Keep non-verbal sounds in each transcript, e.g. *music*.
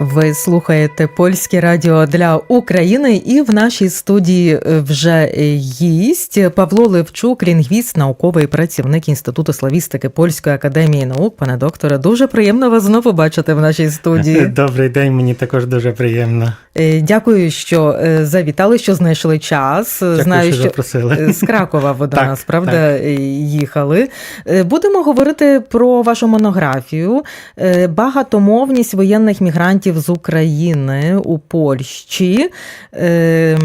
Ви слухаєте польське радіо для України, і в нашій студії вже гість Павло Левчук, лінгвіст, науковий працівник Інституту славістики Польської академії наук. Пане докторе, дуже приємно вас знову бачити в нашій студії. *laughs* Добрий день, мені також дуже приємно. Е, Дякую, що е, завітали, що знайшли час. Дякую, Знаю, що запросили. е, *laughs* з Кракова ви до Так, нас, правда, е, їхали. Е, Будемо говорити про вашу монографію е, Багатомовність воєнних мігрантів з України у Польщі. Е,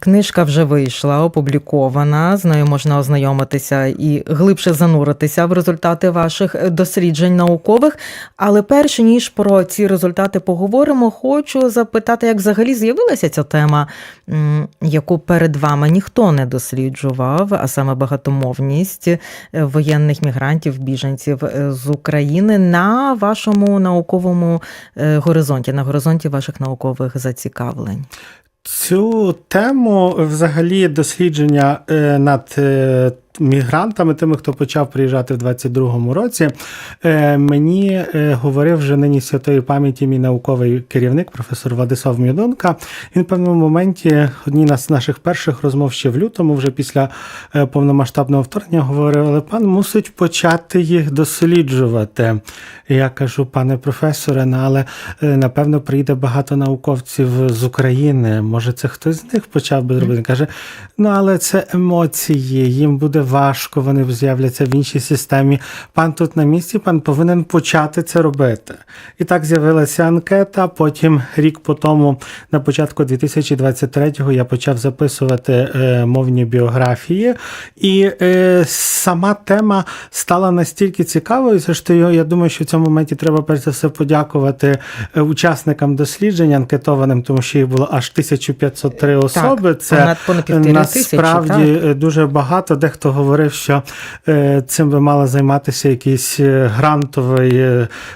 Книжка вже вийшла, опублікована. З нею можна ознайомитися і глибше зануритися в результати ваших досліджень наукових. Але перш ніж про ці результати поговоримо, хочу запитати, як взагалі з'явилася ця тема, яку перед вами ніхто не досліджував, а саме багатомовність е, воєнних мігрантів, біженців е, з України на вашому науковому е, горизонті, на горизонті ваших наукових зацікавлень. Цю тему взагалі дослідження над мігрантами, тими, хто почав приїжджати в 22-му році, е, мені е, говорив вже нині святої пам'яті мій науковий керівник, професор Владислав Мідонка. Він в певному моменті, одній з наших перших розмов ще в лютому, вже після е, повномасштабного вторгнення, говорив, але пан мусить почати їх досліджувати. Я кажу, пане професоре, ну, але напевно прийде багато науковців з України. Може, це хтось з них почав би зробити? Каже, ну але це емоції, їм буде важко, вони з'являться в іншій системі. Пан тут на місці, пан повинен почати це робити. І так з'явилася анкета. Потім рік по тому, на початку 2023-го, я почав записувати е, мовні біографії, і е, сама тема стала настільки цікавою. Зрештою, я думаю, що в цьому моменті треба перш за все подякувати е, учасникам дослідження анкетованим, тому що їх було аж 1503 особи. Так, Це понад- понад півтори тисячі, так. е, дуже багато. Дехто говорив, що е, цим би мала займатися якийсь е, грантовий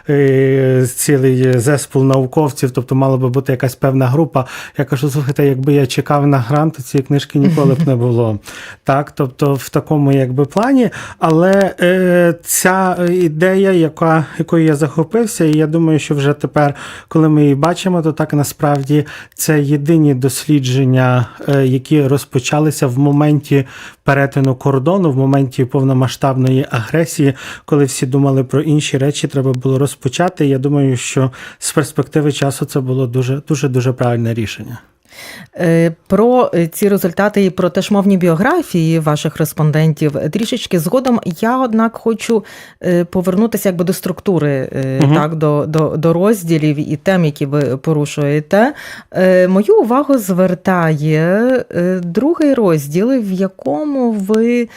е, цілий зеспул науковців, тобто мала би бути якась певна група. Я кажу, слухайте, якби я чекав на грант, цієї книжки ніколи б не було. *laughs* Так, тобто в такому якби плані. Але е, ця ідея, яка, якою я захопився, і я думаю, що вже тепер, коли ми її бачимо, то так насправді це єдині дослідження, е, які розпочалися в моменті перетину кордону, в моменті повномасштабної агресії, коли всі думали про інші речі, треба було розпочати. Я думаю, що з перспективи часу це було дуже дуже дуже правильне рішення. Е, Про е, ці результати і про теж мовні біографії ваших респондентів трішечки згодом. Я, однак, хочу е, повернутися якби до структури, Мгм. так, до, до, до розділів і тем, які ви порушуєте. Мою увагу звертає другий розділ, в якому ви.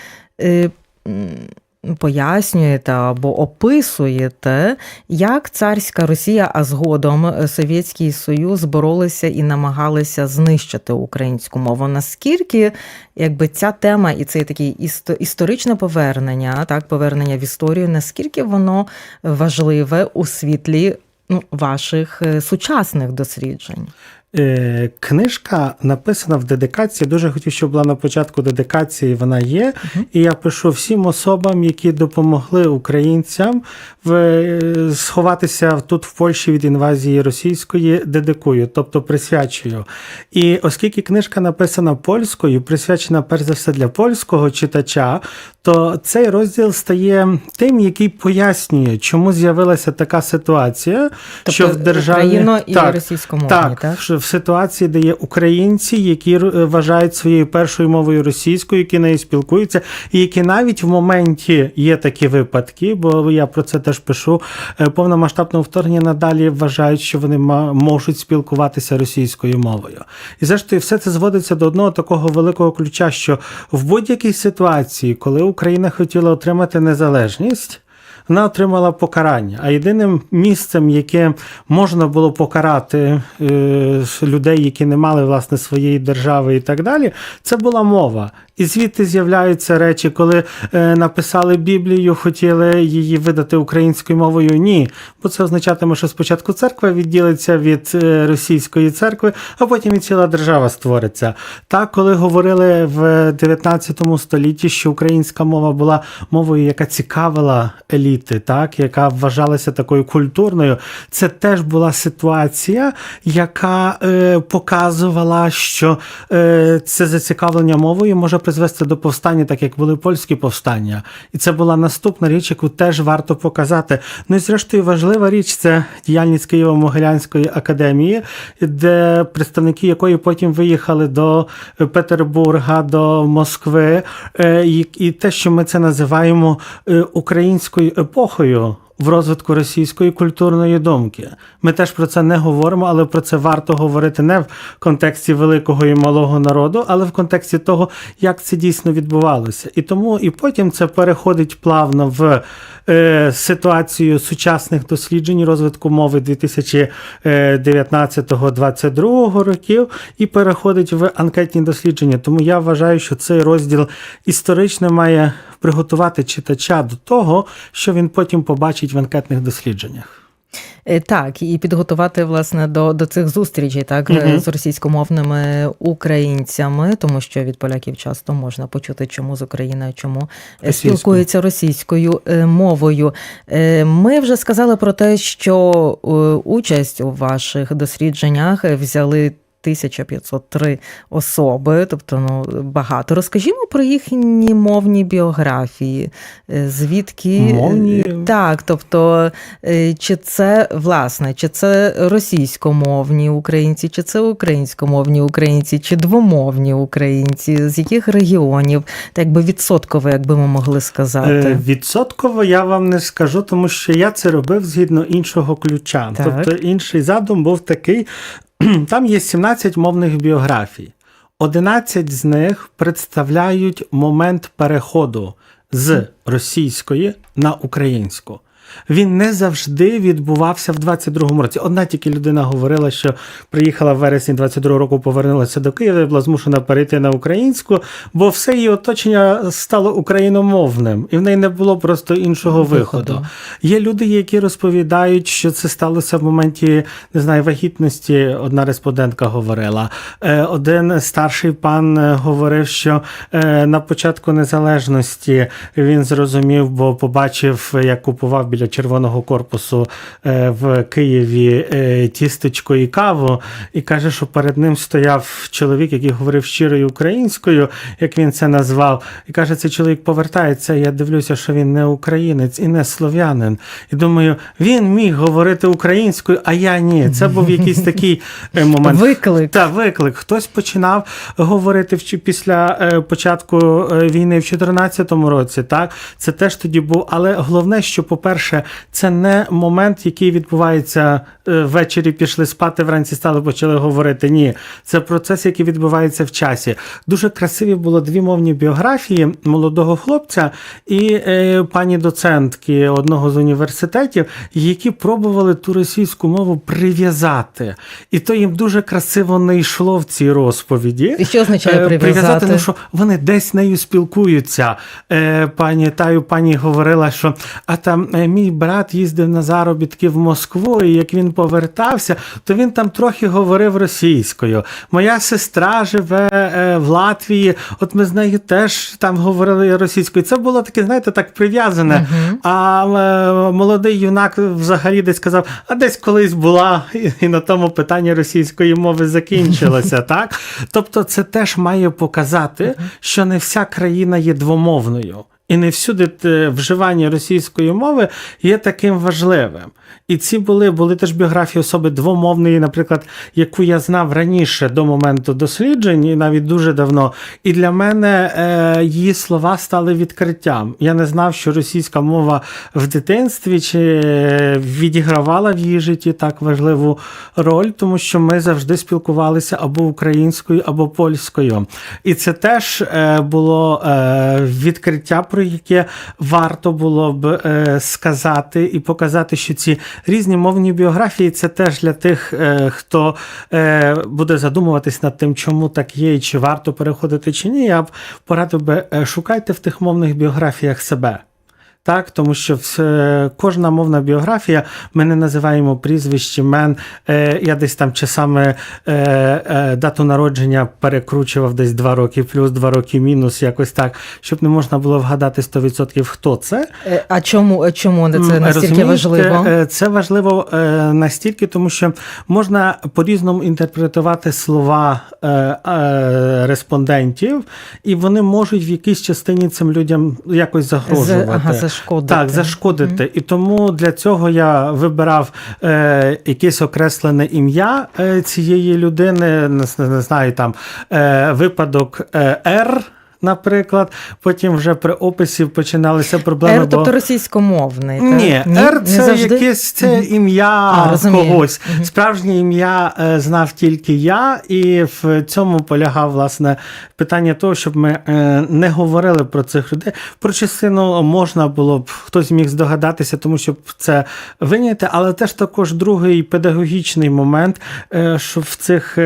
Пояснюєте або описуєте, як царська Росія, а згодом Совєтський Союз боролися і намагалися знищити українську мову. Наскільки якби ця тема і такий істо- історичне повернення, так повернення в історію, наскільки воно важливе у світлі ну, ваших е, сучасних досліджень? Е, Книжка написана в дедикації. Дуже хотів, щоб була на початку дедикації. Вона є. І я пишу всім особам, які допомогли українцям в, е, сховатися тут в Польщі від інвазії російської, дедикую, тобто присвячую. І оскільки книжка написана польською, присвячена перш за все для польського читача, то цей розділ стає тим, який пояснює, чому з'явилася така ситуація, що в державі Україно і так, російськомовні, так, так? В ситуації, де є українці, які е, вважають своєю першою мовою російською, які нею спілкуються, і які навіть в моменті є такі випадки, бо я про це теж пишу. е, Повномасштабного вторгнення надалі вважають, що вони можуть спілкуватися російською мовою. І зрештою, все це зводиться до одного такого великого ключа, що в будь-якій ситуації, коли Україна хотіла отримати незалежність. Вона отримала покарання. А єдиним місцем, яке можна було покарати е, людей, які не мали власне своєї держави і так далі, це була мова. І звідти з'являються речі, коли е, написали Біблію, хотіли її видати українською мовою. Ні, бо це означатиме, що спочатку церква відділиться від е, російської церкви, а потім і ціла держава створиться. Так, коли говорили в 19 столітті, що українська мова була мовою, яка цікавила еліти, так, яка вважалася такою культурною, це теж була ситуація, яка е, показувала, що е, це зацікавлення мовою може призвести до повстання, так як були польські повстання. І це була наступна річ, яку теж варто показати. Ну і зрештою важлива річ це діяльність Києво-Могилянської академії, де представники якої потім виїхали до Петербурга, до Москви. Е, І, те, що ми це називаємо е, українською епохою. В розвитку російської культурної думки. Ми теж про це не говоримо, але про це варто говорити не в контексті великого і малого народу, але в контексті того, як це дійсно відбувалося. І тому і потім це переходить плавно в ситуацію сучасних досліджень розвитку мови 2019-2022 років і переходить в анкетні дослідження. Тому я вважаю, що цей розділ історично має приготувати читача до того, що він потім побачить в анкетних дослідженнях. Е, Так, і підготувати власне до, до цих зустрічей, так угу. з російськомовними українцями, тому що від поляків часто можна почути, чому з України, чому е, Російською. спілкуються російською мовою. Ми вже сказали про те, що участь у ваших дослідженнях взяли. 1503 особи, тобто ну багато. Розкажімо про їхні мовні біографії. Е, Звідки Мовні? так, тобто, е, чи це власне, чи це російськомовні українці, чи це українськомовні українці, чи двомовні українці, з яких регіонів, так якби відсотково, як би ми могли сказати. Е, Відсотково я вам не скажу, тому що я це робив згідно іншого ключа. Так. Тобто інший задум був такий: *clears throat* там є 17 мовних біографій. 11 з них представляють момент переходу з російської на українську. Він не завжди відбувався в 22-му році. Одна тільки людина говорила, що приїхала в вересні 22-го року, повернулася до Києва і була змушена перейти на українську, бо все її оточення стало україномовним, і в неї не було просто іншого Виходу. виходу. Є люди, які розповідають, що це сталося в моменті не знаю, вагітності. Одна респондентка говорила. Е, Один старший пан е, говорив, що е, на початку незалежності він зрозумів, бо побачив, як купував біля червоного корпусу е, в Києві е, тістечко і каву, і каже, що перед ним стояв чоловік, який говорив щирою українською, як він це назвав. І каже, цей чоловік повертається. і Я дивлюся, що він не українець і не слов'янин. І думаю, він міг говорити українською, а я ні. Це був якийсь такий е, момент. Виклик. Та виклик. Хтось починав говорити після початку війни в 2014 році. Так, це теж тоді був. Але головне, що, по-перше, це не момент, який відбувається е, ввечері, пішли спати, вранці стали, почали говорити. Ні, це процес, який відбувається в часі. Дуже красиві було дві мовні біографії молодого хлопця і е, пані доцентки одного з університетів, які пробували ту російську мову прив'язати. І то їм дуже красиво не йшло в цій розповіді. І що означає Е, прив'язати? ну що вони десь нею спілкуються. Е, пані Таю пані говорила, що а там е, мій брат їздив на заробітки в Москву, і як він повертався, то він там трохи говорив російською. Моя сестра живе е, в Латвії, от ми з нею теж там говорили російською. Це було таке, знаєте, так прив'язане. А е, молодий юнак взагалі десь сказав: а десь колись була, і, і на тому питання російської мови закінчилося. *laughs* так? Тобто, це теж має показати, що не вся країна є двомовною. І не всюди вживання російської мови є таким важливим. І ці були, були теж біографії особи двомовної, наприклад, яку я знав раніше до моменту досліджень, і навіть дуже давно. І для мене е, її слова стали відкриттям. Я не знав, що російська мова в дитинстві чи е, відігравала в її житті так важливу роль, тому що ми завжди спілкувалися або українською, або польською. І це теж е, було е, відкриття про яке варто було б е, сказати і показати, що ці різні мовні біографії це теж для тих, е, хто е, буде задумуватись над тим, чому так є, і чи варто переходити чи ні. Я б порадив би шукайте в тих мовних біографіях себе. Так, тому що все, кожна мовна біографія, ми не називаємо прізвище, мен. Е, я десь там часами е, е, дату народження перекручував десь 2 роки плюс, 2 роки мінус, якось так, щоб не можна було вгадати 100% хто це. Е, А чому, чому це настільки розумієте, важливо? е, Це важливо е, настільки, тому що можна по-різному інтерпретувати слова е, е, респондентів, і вони можуть в якійсь частині цим людям якось загрожувати. З- ага, зашкодити. Так, зашкодити. І тому для цього я вибирав е, якесь окреслене ім'я е, цієї людини, не, не, не знаю, там е, випадок е, Р. Наприклад, потім вже при описі починалися проблеми. Р, тобто бо... російськомовний. так? Ні, Р не це завжди? якесь це ім'я когось. Справжнє ім'я е, знав тільки я, і в цьому полягав власне питання того, щоб ми е, не говорили про цих людей. Про частину можна було б хтось міг здогадатися, тому щоб це виняти, але теж також другий педагогічний момент, е, що в цих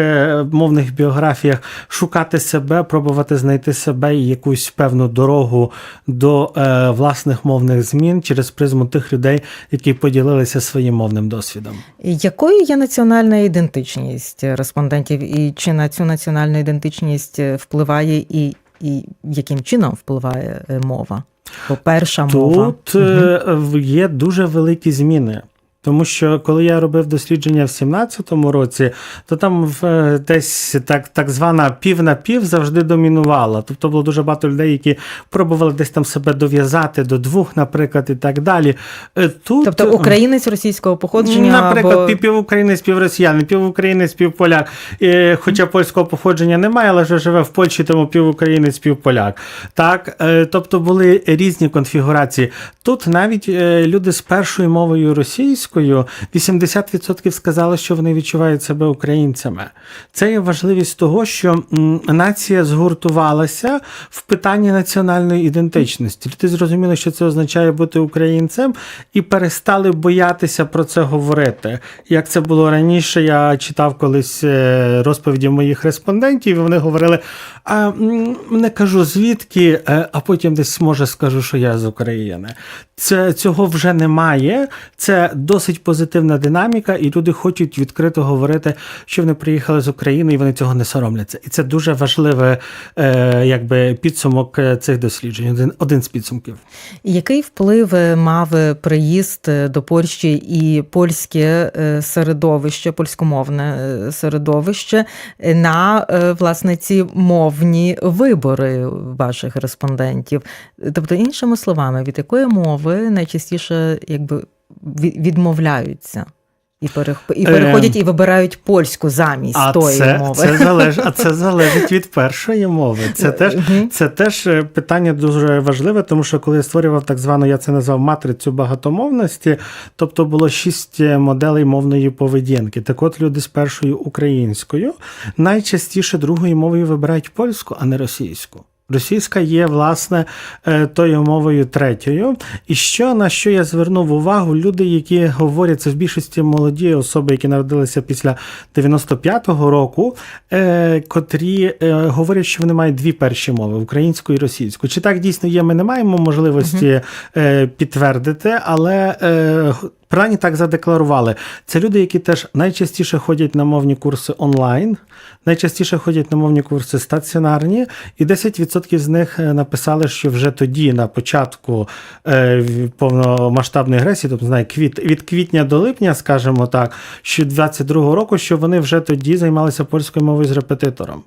мовних біографіях шукати себе, пробувати знайти себе і якусь певну дорогу до е, власних мовних змін через призму тих людей, які поділилися своїм мовним досвідом. Якою є національна ідентичність респондентів, і чи на цю національну ідентичність впливає і, і яким чином впливає е, мова? Бо перша мова. Тут е, є дуже великі зміни. Тому що коли я робив дослідження в 17-му році, то там е, десь так, так звана пів на пів завжди домінувала. Тобто було дуже багато людей, які пробували десь там себе дов'язати до двох, наприклад, і так далі. Е, Тут, Тобто українець російського походження Наприклад, або... пів, пів українець, пів росіяни, пів українець, пів поляк. Е, Хоча польського походження немає, але вже живе в Польщі, тому пів українець, пів поляк. Так, е, тобто були різні конфігурації. Тут навіть е, люди з першою мовою російською 80% сказали, що вони відчувають себе українцями. Це є важливість того, що нація згуртувалася в питанні національної ідентичності. Люди зрозуміли, що це означає бути українцем, і перестали боятися про це говорити. Як це було раніше, я читав колись е, розповіді моїх респондентів, і вони говорили: а не кажу звідки, е, а потім десь може скажу, що я з України. Це цього вже немає. Це досить позитивна динаміка, і люди хочуть відкрито говорити, що вони приїхали з України, і вони цього не соромляться. І це дуже важливий е, якби підсумок е, цих досліджень. Один, один з підсумків. Який вплив е, мав е, приїзд до Польщі і польське середовище, польськомовне середовище на власне ці мовні вибори ваших респондентів? Тобто, іншими словами, від якої мови найчастіше якби відмовляються? І і Е, переходять і вибирають польську замість А тої це, мови. це, залеж, а це *laughs* залежить від першої мови. Це теж, це теж е, питання дуже важливе, тому що коли я створював так звану, я це назвав матрицю багатомовності, тобто було шість е, моделей мовної поведінки. Так от люди з першою українською найчастіше другою мовою вибирають польську, а не російську. Російська є, власне, е, тою мовою третьою. І що на що я звернув увагу, люди, які говорять, це в більшості молоді особи, які народилися після 95-го року, е, котрі е, говорять, що вони мають дві перші мови українську і російську. Чи так дійсно є? Ми не маємо можливості е, підтвердити, але. Принаймні так задекларували. Це люди, які теж найчастіше ходять на мовні курси онлайн, найчастіше ходять на мовні курси стаціонарні, і 10% з них е, написали, що вже тоді, на початку е, повномасштабної агресії, тобто знає, квіт, від квітня до липня, скажімо так, що 22-го року, що вони вже тоді займалися польською мовою з репетитором.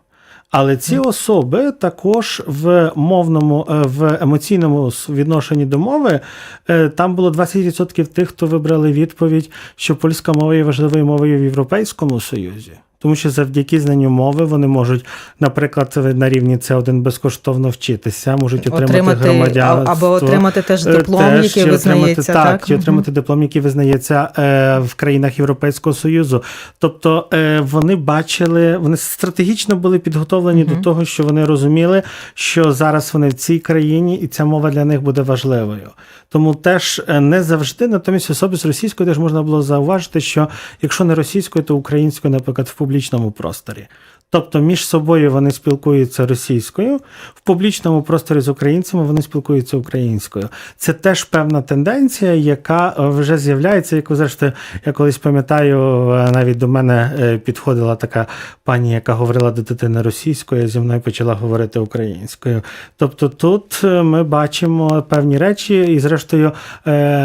Але ці особи також в мовному, е, в емоційному відношенні до мови е, там було 20% тих, хто вибрали відповідь, що польська мова є важливою мовою в Європейському Союзі. Тому що завдяки знанню мови вони можуть, наприклад, на рівні С1 безкоштовно вчитися, можуть отримати, Отримати, громадянство. або отримати теж Е, диплом, теж, який визнається. так, так? чи отримати диплом, який визнається е, в країнах Європейського Союзу. Тобто е, вони бачили, вони стратегічно були підготовлені Мгм. до того, що вони розуміли, що зараз вони в цій країні, і ця мова для них буде важливою. Тому теж е, не завжди, натомість особи з російською теж можна було зауважити, що якщо не російською, то українською, наприклад, в публічному просторі. Тобто між собою вони спілкуються російською, в публічному просторі з українцями вони спілкуються українською. Це теж певна тенденція, яка е, вже з'являється. Яку зрештою, я колись пам'ятаю, е, навіть до мене е, підходила така пані, яка говорила до дитини російською, зі мною почала говорити українською. Тобто тут ми бачимо певні речі, і зрештою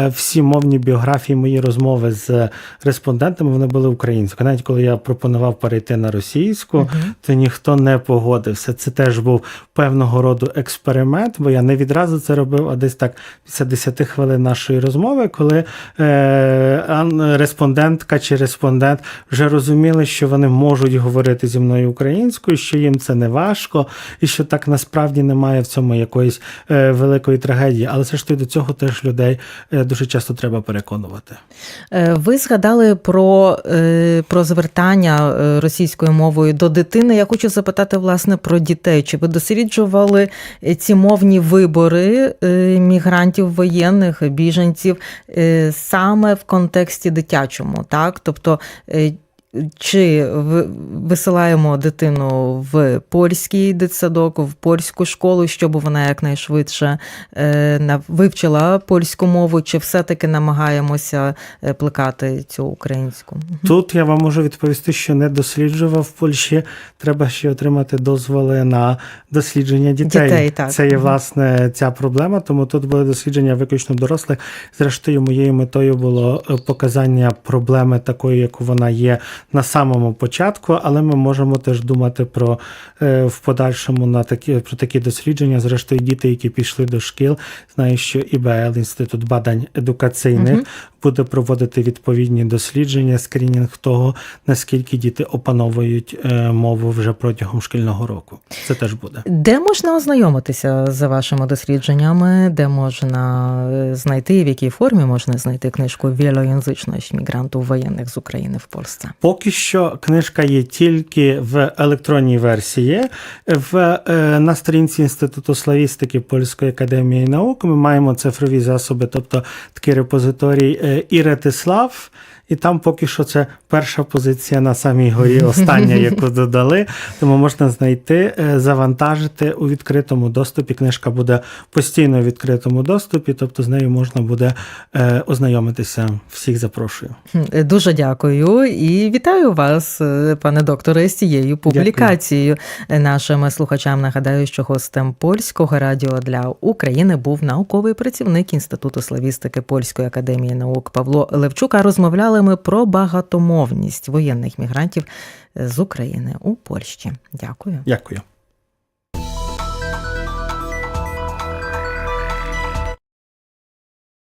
всі мовні біографії, мої розмови з респондентами вони були українською. Навіть коли я пропонував перейти на російську, то ніхто не погодився. Це теж був певного роду експеримент, бо я не відразу це робив, а десь так після 10 хвилин нашої розмови, коли е, респондентка чи респондент вже розуміли, що вони можуть говорити зі мною українською, що їм це не важко, і що так насправді немає в цьому якоїсь е, великої трагедії. Але все ж таки до цього теж людей е, дуже часто треба переконувати. Е, Ви згадали про, е, про звертання російською мовою до дитини. Я хочу запитати власне про дітей. Чи ви досліджували е, ці мовні вибори е, мігрантів воєнних, біженців е, саме в контексті дитячому? Так? Тобто, чи висилаємо дитину в польський дитсадок, в польську школу, щоб вона якнайшвидше е, вивчила польську мову, чи все-таки намагаємося е, плекати цю українську? Тут я вам можу відповісти, що не досліджував в Польщі. Треба ще отримати дозволи на дослідження дітей. Дітей, так. Це є власне ця проблема. Тому тут були дослідження виключно дорослих. Зрештою, моєю метою було е, показання проблеми такої, яку вона є на самому початку, але ми можемо теж думати про е, в подальшому на такі про такі дослідження. Зрештою, діти, які пішли до шкіл, знаю, що ІБЛ, інститут бадань едукаційних, Мгм. буде проводити відповідні дослідження, скринінг того, наскільки діти опановують е, мову вже протягом шкільного року. Це теж буде. Де можна ознайомитися за вашими дослідженнями, де можна е, знайти, в якій формі можна знайти книжку «Вілоязичність мігрантів воєнних з України в Польщі? Поки що книжка є тільки в електронній версії. В, е, на сторінці Інституту славістики Польської академії наук ми маємо цифрові засоби, тобто такий репозиторій е, Іретислав. І там поки що це перша позиція на самій горі, *laughs* остання, яку додали. Тому можна знайти, е, завантажити у відкритому доступі. Книжка буде постійно в відкритому доступі, тобто з нею можна буде е, ознайомитися. Всіх запрошую. Е, Дуже дякую і вітаю вас, пане докторе, з цією публікацією. Е, Нашим слухачам нагадаю, що гостем польського радіо для України був науковий працівник Інституту славістики Польської академії наук Павло Левчук. А розмовляли ми про багатомовність воєнних мігрантів з України у Польщі. Дякую. Дякую.